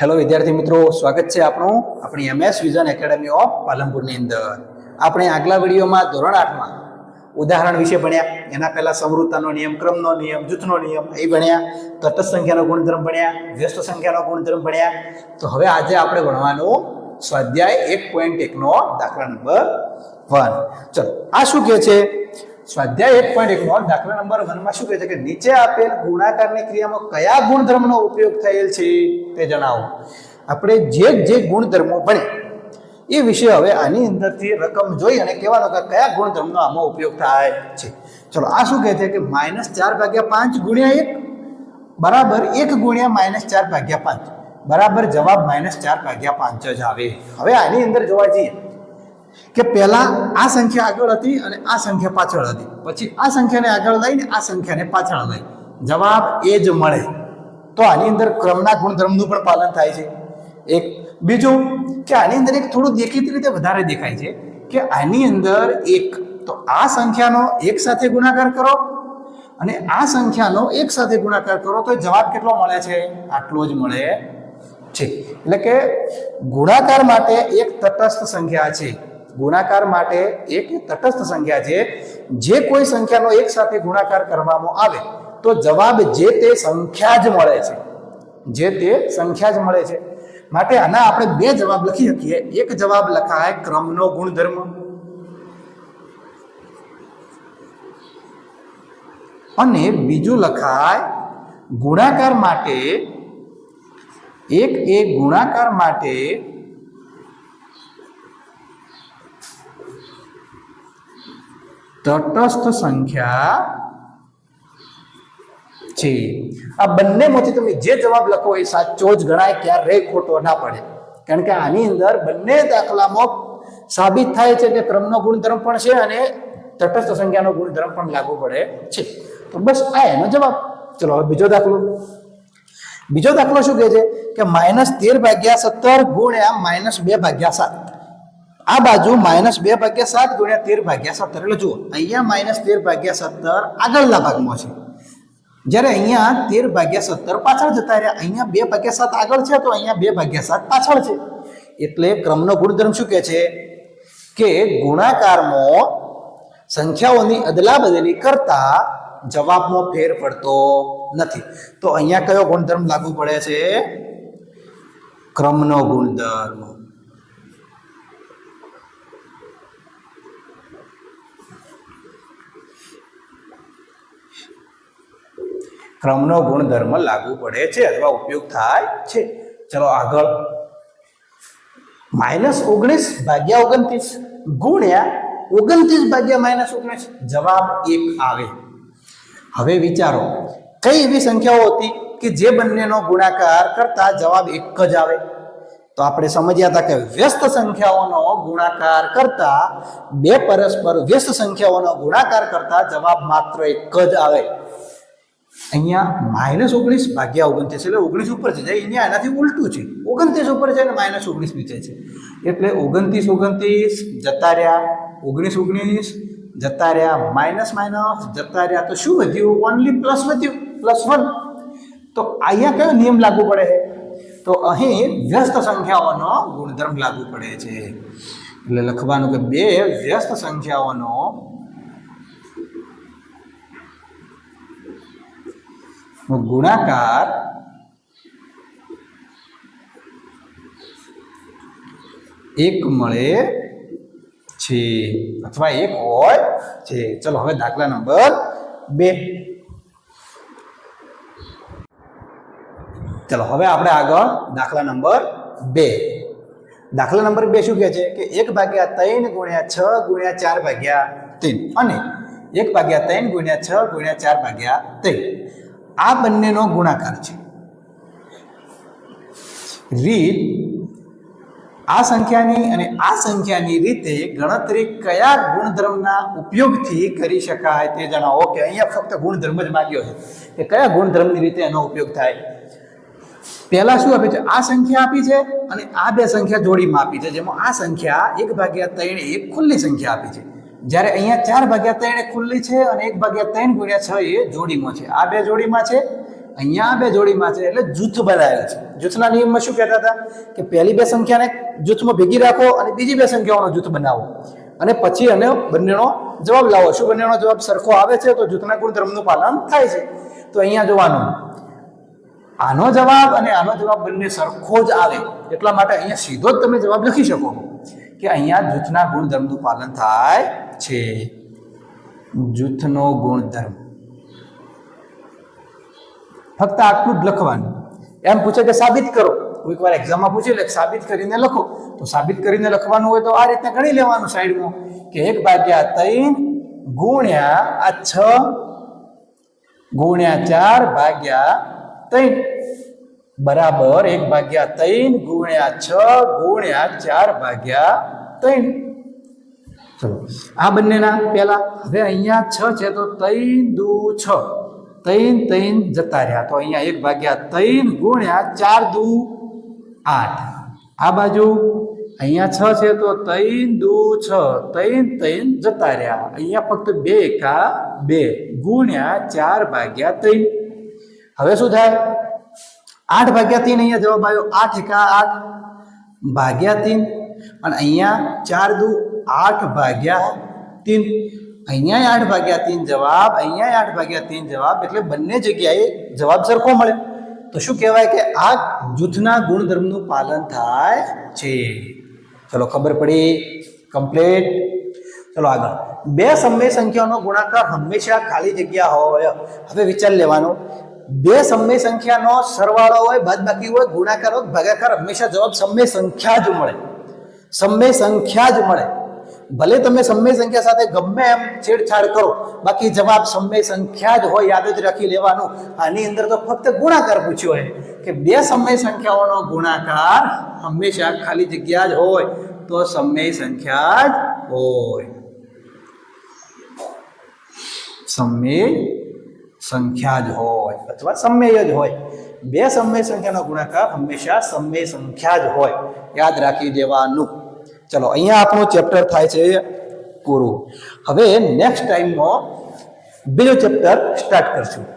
Hello વિદ્યાર્થી મિત્રો, સ્વાગત છે આપણું આપણી એમએસ વિઝન એકેડમી ઓફ પાલનપુરની અંદર. આપણે આગલા વિડીયોમાં, ધોરણ આઠમાં ઉદાહરણ વિશે ભણ્યા. એના પહેલાં સમૃદ્ધતાનો નિયમ, ક્રમનો નિયમ, જૂથનો નિયમ, એ ભણ્યા. તટસ્થ સંખ્યાનો ગુણધર્મ ભણ્યા. વ્યસ્ત સંખ્યાનો ગુણધર્મ ભણ્યા. તો હવે આજે આપણે ભણવાનું સ્વાધ્યાય એક પોઈન્ટ એકનો દાખલા નંબર વન ચલો, આ શું કહે છે? સ્વાધ્યાય એક પોઈન્ટ એકનો દાખલા નંબર વનમાં શું કહે છે કે નીચે આપેલ ગુણાકારની ક્રિયામાં કયા ગુણધર્મનો ઉપયોગ થયેલ છે તે જણાવો. આપણે જે જે ગુણધર્મો ભણે એ વિશે હવે આની અંદરથી રકમ જોઈ અને કહેવાનો કે કયા ગુણધર્મનો આમાં ઉપયોગ થાય છે. ચલો, આ શું કહે છે કે માઇનસ ચાર ભાગ્યા પાંચ ગુણ્યા એક બરાબર એક ગુણ્યા માઇનસ ચાર ભાગ્યા પાંચ. બરાબર જવાબ માઇનસ ચાર ભાગ્યા પાંચ જ આવે. હવે આની અંદર જોવા જઈએ. કે પહેલાં આ સંખ્યા આગળ હતી અને આ સંખ્યા પાછળ હતી. પછી આ સંખ્યાને આગળ લઈને આ સંખ્યાને પાછળ લઈ. જવાબ એ જ મળે. તો આની અંદર ક્રમના ગુણધર્મનું પણ પાલન થાય છે. એક, બીજું કે આની અંદર એક થોડું દેખીતી રીતે વધારે દેખાય છે કે આની અંદર એક. તો આ સંખ્યાનો એક સાથે ગુણાકાર કરો અને આ સંખ્યાનો એક સાથે ગુણાકાર કરો તો જવાબ કેટલો મળે છે? આટલો જ મળે છે. એટલે કે ગુણાકાર માટે એક તટસ્થ સંખ્યા છે. ગુણાકાર માટે એક તટસ્થ સંખ્યા છે. જે કોઈ સંખ્યાનો એક સાથે ગુણાકાર કરવામાં આવે, તો જવાબ જે તે સંખ્યા જ મળે છે. જે તે સંખ્યા જ મળે છે. માટે આના આપણે બે જવાબ લખી શકીએ. એક જવાબ લખાય ક્રમનો ગુણધર્મ. અને બીજું લખાય ગુણાકાર માટે એક એ ગુણાકાર માટે તટસ્થ સંખ્યા છે. આ બંનેમાંથી તમે જે જવાબ લખો એ સાચો જ ગણાય, ક્યારેય ખોટો ના પડે. કારણ કે આની અંદર બંને દાખલામાં સાબિત થાય છે કે ક્રમનો ગુણધર્મ પણ છે અને તટસ્થ સંખ્યાનો ગુણધર્મ પણ લાગુ પડે છે. તો બસ આ એનો જવાબ. ચલો, હવે બીજો દાખલો. બીજો દાખલો શું કહે છે? કે માઇનસ તેર ભાગ્યા સત્તર ગુણ્યા માઇનસ બે ભાગ્યા સાત. આ બાજુ માઇનસ બે ભાગ્યા સાત ગુણ્યા તેર ભાગ્યા સત્તર. એટલે જુઓ, અહીંયા માઇનસ તેર ભાગ્યા સત્તર આગળના ભાગમાં છે. જ્યારે અહીંયા તેર ભાગ્યા સત્તર પાછળ જતા રહ્યા, અહીંયા બે ભાગ્યા સાત આગળ છે તો અહીંયા બે ભાગ્યા સાત પાછળ છે. એટલે ક્રમનો ગુણધર્મ શું કહે છે? કે ગુણાકારમાં સંખ્યાઓની અદલા બદલી કરતા જવાબમાં ફેર પડતો નથી. તો અહીંયા કયો ગુણધર્મ લાગુ પડે છે? ક્રમનો ગુણધર્મ. ક્રમનો ગુણધર્મ લાગુ પડે છે અથવા ઉપયોગ થાય છે. ચલો આગળ. માઇનસ ઓગણીસ ભાગ્યા ઓગણત્રીસ ગુણ્યા ઓગણત્રીસ ભાગ્યા માઇનસ ઓગણીસ. જવાબ એક આવે. હવે વિચારો, કઈ એવી સંખ્યાઓ હતી કે જે બંનેનો ગુણાકાર કરતા જવાબ એક જ આવે? તો આપણે સમજ્યા હતા કે વ્યસ્ત સંખ્યાઓનો ગુણાકાર કરતા બે પરસ્પર વ્યસ્ત સંખ્યાઓનો ગુણાકાર કરતા જવાબ માત્ર એક જ આવે. અહીંયા માઇનસ ઓગણીસ ભાગ્યા ઓગણત્રીસ એટલે ઓગણીસ ઉપર છે. અહીંયા એનાથી ઉલટું છે. ઓગણત્રીસ ઉપર છે અને માઇનસ ઓગણીસ નીચે છે. એટલે ઓગણત્રીસ ઓગણત્રીસ જતા રહ્યા, ઓગણીસ ઓગણીસ જતા રહ્યા, માઇનસ માઇનસ જતા રહ્યા. તો શું વધ્યું? ઓનલી પ્લસ વધ્યું. પ્લસ વન તો અહીંયા કયો નિયમ લાગુ પડે છે? તો અહીં વ્યસ્ત સંખ્યાઓનો ગુણધર્મ લાગુ પડે છે. એટલે લખવાનું કે બે વ્યસ્ત સંખ્યાઓનો ગુણાકાર એક મળે છે, અથવા એક હોય છે. ચલો, હવે દાખલા નંબર બે. ચલો, હવે આપણે આગળ દાખલા નંબર બે. દાખલા નંબર બે શું કહે છે? કે એક ભાગ્યા ત્રણ ગુણ્યા છ ગુણ્યા ચાર ભાગ્યા ત્રણ. અને એક ભાગ્યા ત્રણ ગુણ્યા છ ગુણ્યા ચાર ભાગ્યા ત્રણ. આ બંનેનો ગુણાકાર છે. રીત આ સંખ્યાની અને આ સંખ્યાની રીતે ગણતરી કયા ગુણધર્મના ઉપયોગથી કરી શકાય તે જણાવો કે અહીંયા ફક્ત ગુણધર્મ જ માગ્યો છે. કે કયા ગુણધર્મની રીતે એનો ઉપયોગ થાય? પહેલા શું આપે છે? આ સંખ્યા આપી છે અને આ બે સંખ્યા જોડીમાં આપી છે. જેમાં આ સંખ્યા એક ભાગ્યા ત્રણ એક ખુલ્લી સંખ્યા આપી છે. જ્યારે અહીંયા ચાર ભાગ્યા ત્રણ ખુલ્લી છે અને એક ભાગ્યા ત્રણ ગુણ્યા છ એ જોડીમાં છે. આ બે જોડીમાં છે. અહીંયા બે જોડીમાં છે એટલે જૂથ બનાવેલ છે. જૂથના નિયમમાં શું કહેતા હતા? કે પહેલી બે સંખ્યાને જૂથમાં ભેગી રાખો અને બીજી બે સંખ્યાઓનો જૂથ બનાવો. અને પછી અને બંનેનો જવાબ લાવો. શું બંનેનો જવાબ સરખો આવે છે તો જૂથના ગુણધર્મનું પાલન થાય છે. તો અહીંયા જોવાનું. આનો જવાબ અને આનો જવાબ બંને સરખો જ આવે. એટલા માટે અહીંયા સીધો જ તમે જવાબ લખી શકો. કે અહીંયા જૂથના ગુણધર્મનું પાલન થાય છે. જૂથનો ગુણધર્મ. ફક્ત આટલું જ લખવાનું. એમ પૂછે કે સાબિત કરો. કોઈક વાર એક્ઝામમાં પૂછે એટલે સાબિત કરીને લખો. તો સાબિત કરીને લખવાનું હોય તો આ રીતે ગણી લેવાનું સાઈડમાં કે એક ભાગ્યા ત્રણ ગુણ્યા આ છ ગુણ્યા ચાર ભાગ્યા ત્રણ. બરાબર એક ભાગ્યા ત્રણ ગુણ્યા છ ગુણ્યા ચાર ભાગ્યા ત્રણ. ચલો. આ બંનેના પહેલા હવે અહીંયા છ છે તો ત્રણ દુ છ. ત્રણ ત્રણ જતા રહ્યા. તો અહીંયા એક ભાગ્યા ત્રણ ગુણ્યા ચાર દુ આઠ. આ બાજુ અહીંયા છ છે તો ત્રણ દુ છ. ત્રણ ત્રણ જતા રહ્યા. અહીંયા ફક્ત બે એકા બે ગુણ્યા ચાર ભાગ્યા ત્રણ. હવે શું થાય? આઠ ભાગ્યા ત્રણ અહીંયા જવાબ આવ્યો. આઠ એકા આઠ ભાગ્યા ત્રણ. અને અહીંયા ચાર દુ આઠ ભાગ્યા ત્રણ. અહીંયા આઠ ભાગ્યા ત્રણ જવાબ, અહીંયા આઠ ભાગ્યા ત્રણ જવાબ. એટલે બંને જગ્યાએ જવાબ સરખો મળે. તો શું કહેવાય કે આ જૂથના ગુણધર્મનું પાલન થાય છે? ચલો ખબર પડી. કમ્પ્લીટ ચલો આગળ. બે સમય સંખ્યાનો ગુણાકાર હંમેશા ખાલી જગ્યા હોય. હવે વિચાર લેવાનો. બે સમય સંખ્યાનો સરવાળો હોય, બાદબાકી હોય, ગુણાકાર હોય, ભાગાકાર, હંમેશા જવાબ સમય સંખ્યા જ મળે. સમય સંખ્યા જ મળે. ભલે તમે સમય સંખ્યા સાથે ગમે એમ છેડછાડ કરો, બાકી જવાબ સમય સંખ્યા જ હોય, યાદ જ રાખી લેવાનું. આની અંદર તો ફક્ત ગુણાકાર પૂછ્યો હોય. કે બે સમય સંખ્યાઓનો ગુણાકાર હંમેશા ખાલી જગ્યા જ હોય, તો સમય સંખ્યા જ હોય. સમય સંખ્યા જ હોય. અથવા સમય જ હોય. બે સમય સંખ્યાનો ગુણાકાર હંમેશા સમય સંખ્યા જ હોય. યાદ રાખી દેવાનું. ચલો, અહીંયા આપણું ચેપ્ટર થાય છે પૂરું. હવે નેક્સ્ટ ટાઈમમાં બીજું ચેપ્ટર સ્ટાર્ટ કરશું.